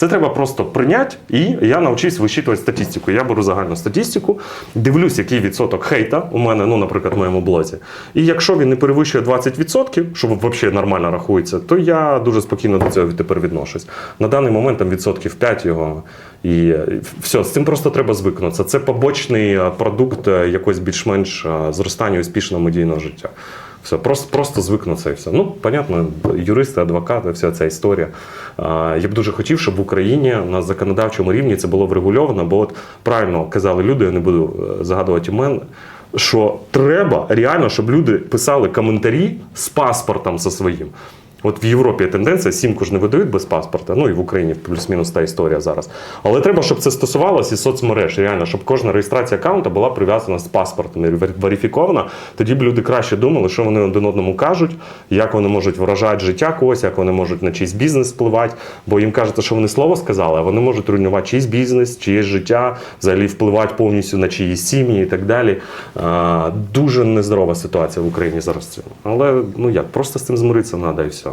Це треба просто прийняти, і я навчився вичитувати статистику. Я беру загальну статистику, дивлюсь, який відсоток хейта у мене, ну, наприклад, в моєму блозі. І якщо він не перевищує 20%, що взагалі нормально рахується, то я дуже спокійно до цього тепер відношусь. На даний момент там відсотків 5 його. І все, з цим просто треба звикнутися. Це побочний продукт е, якогось більш-менш зростання успішного медійного життя. Все, просто, просто звикнутися і все. Ну, понятно, юристи, адвокати, вся ця історія. Я б дуже хотів, щоб в Україні на законодавчому рівні це було врегульовано, бо от правильно казали люди, я не буду е, загадувати імен, що треба реально, щоб люди писали коментарі з паспортом зі своїм. От в Європі тенденція, сімку ж не видають без паспорта, ну і в Україні плюс-мінус та історія зараз. Але треба, щоб це стосувалося і соцмереж, реально, щоб кожна реєстрація аккаунта була прив'язана з паспортом верифікована. Тоді б люди краще думали, що вони один одному кажуть, як вони можуть вражати життя когось, як вони можуть на чийсь бізнес впливати. Бо їм кажеться, що вони слово сказали, а вони можуть руйнувати чийсь бізнес, чиєсь життя, взагалі впливати повністю на чиїсь сім'ї і так далі. А, дуже нездорова ситуація в Україні зараз. Але ну як, просто з цим змиритися треба і все.